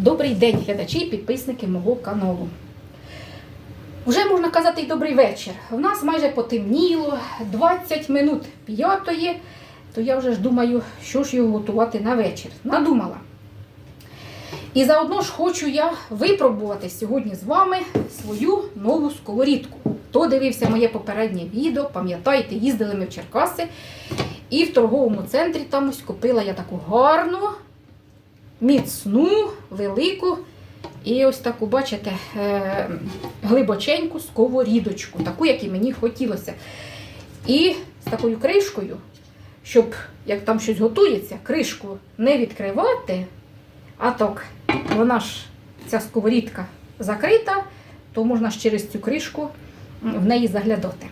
Добрий день, глядачі і підписники мого каналу. Вже можна казати й добрий вечір. У нас майже потемніло, 20 минут п'ятої, то я вже ж думаю, що ж його готувати на вечір. Надумала. І заодно ж хочу я випробувати сьогодні з вами свою нову сковорідку. Хто дивився моє попереднє відео, пам'ятаєте, їздили ми в Черкаси. І в торговому центрі там ось купила я таку гарну, міцну, велику. І ось таку, бачите, е, глибоченьку сковорідочку, таку, як і мені хотілося. І з такою кришкою, щоб як там щось готується, кришку не відкривати, а так, вона ж, ця сковорідка закрита, то можна ж через цю кришку в неї заглядати.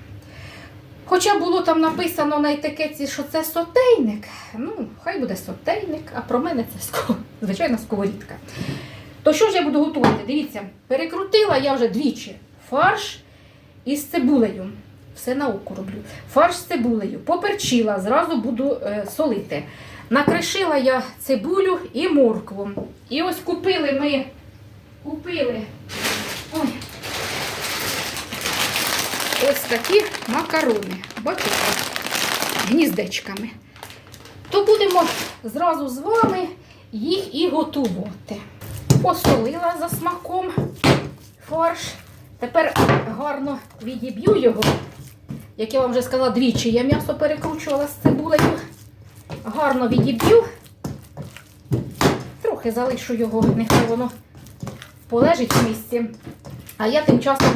Хоча було там написано на етикетці, що це сотейник, ну, хай буде сотейник, а про мене це звичайна сковорідка. То що ж я буду готувати? Дивіться, перекрутила я вже двічі фарш із цибулею. Все на око роблю. Фарш з цибулею. Поперчила, зразу буду е, солити. Накришила я цибулю і моркву. І ось купили ми, купили ой, ось такі макарони. Бачите, гніздечками. То будемо зразу з вами їх і готувати. Посолила за смаком фарш. Тепер гарно відіб'ю його. Як я вам вже сказала, двічі я м'ясо перекручувала з цибулею. Гарно відіб'ю. Трохи залишу його, нехай воно полежить в місці. А я тим часом,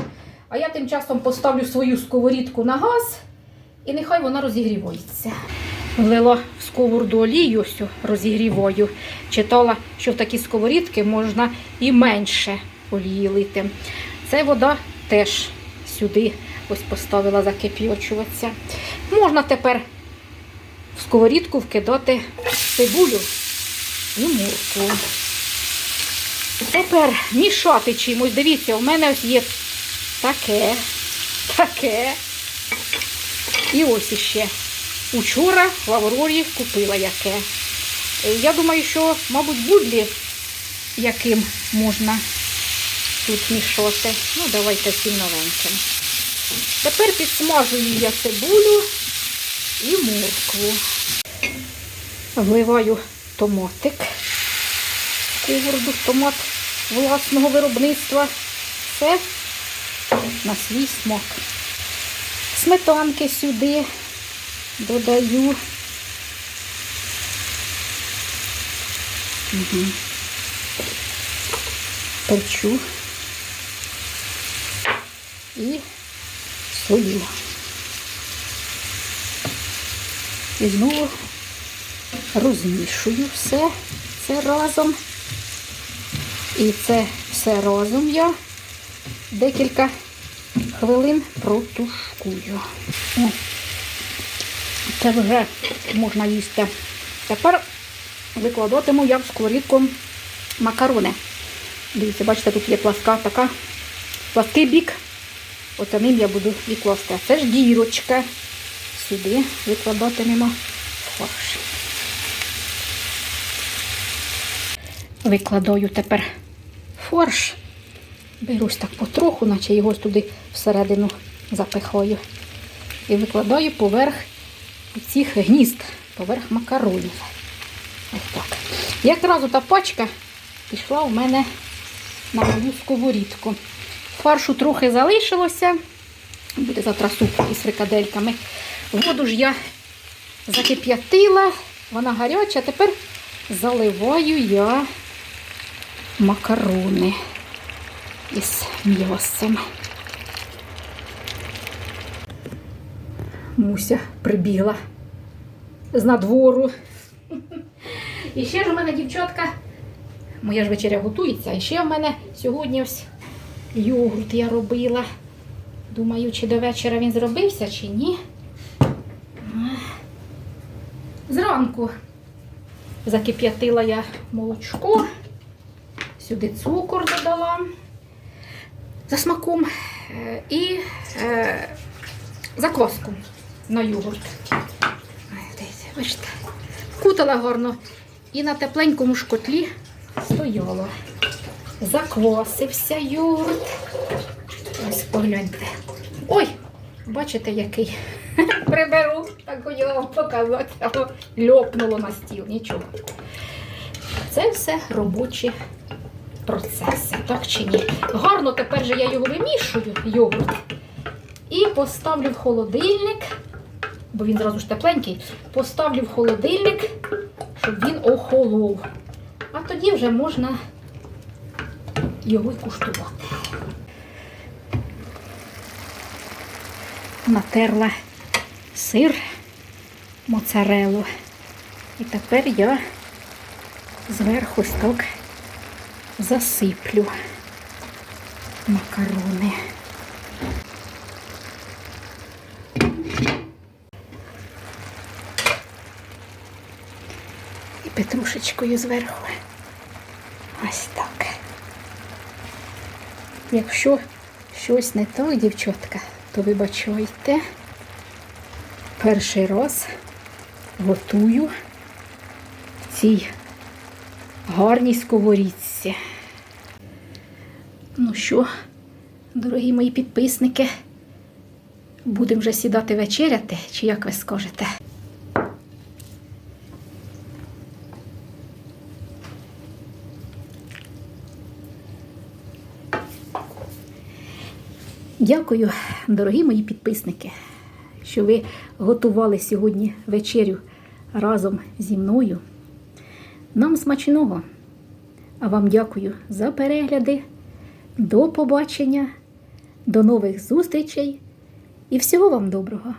а я тим часом поставлю свою сковорідку на газ і нехай вона розігрівається. Влила в сковороду олію, ось розігріваю. Читала, що в такі сковорідки можна і менше олії лити. Це вода теж сюди ось поставила закип'ячуватися. Можна тепер в сковорідку вкидати цибулю і моркву. Тепер мішати чимось. Дивіться, у мене є таке, таке. І ось іще. Учора в Аврорі купила яке. Е, Я думаю, що, мабуть, будлі яким можна тут мішати. Ну, давайте цим новеньким. Тепер підсмажую я цибулю і моркву. Вливаю томатик. Сковороду, томат власного виробництва. Все на свій смак. Сметанки сюди додаю. Угу. Перчу і солю. І знову розмішую все це разом. І це все разом я декілька хвилин протушкую. О, це вже можна їсти. Тепер викладатиму я в сковорідку макарони. Дивіться, бачите, тут є пласка така, плаский бік. Оце ним я буду і класти. Це ж дірочка. Сюди викладатимемо фарш. Викладаю тепер фарш. Берусь так потроху, наче його туди всередину запихаю. І викладаю поверх цих гнізд, поверх макаронів. Ось так. Якраз та пачка пішла у мене на мою сковорідку. Фаршу трохи залишилося. Буде завтра суп із фрикадельками. Воду ж я закип'ятила, вона гаряча. Тепер заливаю я макарони із м'ясом. Муся прибігла з надвору. І ще ж у мене дівчатка, моя ж вечеря готується, і ще в мене сьогодні ось йогурт я робила. Думаю, чи до вечора він зробився, чи ні. Зранку закип'ятила я молочко, сюди цукор додала за смаком е, і е, закваску на йогурт. Бачите, кутала гарно і на тепленькому ж котлі стояло. Заквасився йогурт. Ось погляньте. Ой, бачите, який. Приберу, так хочу вам показати, льопнуло на стіл, нічого. Це все робочі процеси, так чи ні? Гарно тепер же я його вимішую, йогурт, і поставлю в холодильник, бо він зразу ж тепленький, поставлю в холодильник, щоб він охолов. А тоді вже можна його куштувати. Натерла сир моцарелу. І тепер я зверху ось так засиплю макарони. І петрушечкою зверху. Ось так. Якщо щось не так, дівчатка, то вибачайте. Перший раз готую в цій гарній сковорідці. Ну що, дорогі мої підписники, будемо вже сідати вечеряти, чи як ви скажете? Дякую, дорогі мої підписники, що ви готували сьогодні вечерю разом зі мною. Нам смачного! А вам дякую за перегляди. До побачення, до нових зустрічей і всього вам доброго!